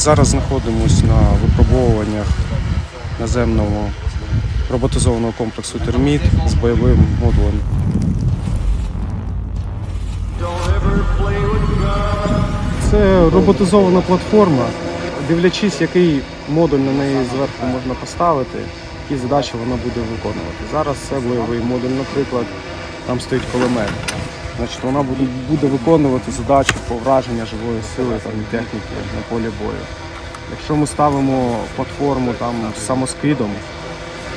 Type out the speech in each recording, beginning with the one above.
Зараз знаходимося на випробовуваннях наземного роботизованого комплексу терміт з бойовим модулем. Це роботизована платформа. Дивлячись, який модуль на неї зверху можна поставити, які задачі вона буде виконувати. Зараз це бойовий модуль, наприклад, там стоїть кулемет. Значить, вона буде, буде виконувати задачі по враження живої сили там, і техніки на полі бою. Якщо ми ставимо платформу там з самоскидом,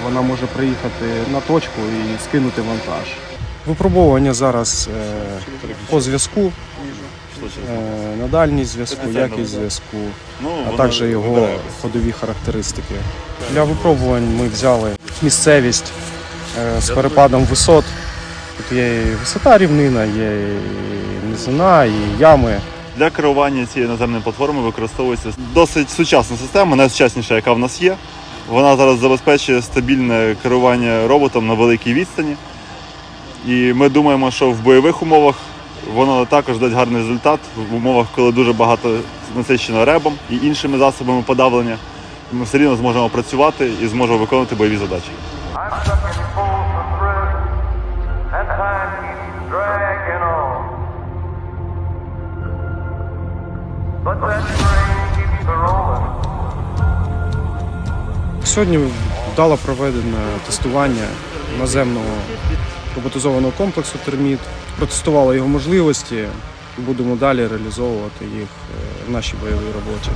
вона може приїхати на точку і скинути вантаж. Випробовування зараз е, по зв'язку, е, на дальній зв'язку, якість зв'язку, а також його ходові характеристики. Для випробувань ми взяли місцевість е, з перепадом висот. Тут є і висота рівнина, є і низина, і ями. Для керування цією наземною платформою використовується досить сучасна система, найсучасніша, яка в нас є. Вона зараз забезпечує стабільне керування роботом на великій відстані. І ми думаємо, що в бойових умовах воно також дасть гарний результат в умовах, коли дуже багато насичено ребом і іншими засобами подавлення. Ми все рівно зможемо працювати і зможемо виконувати бойові задачі. Сьогодні вдало проведене тестування наземного роботизованого комплексу терміт. Протестували його можливості. Будемо далі реалізовувати їх е, в нашій бойовій роботі.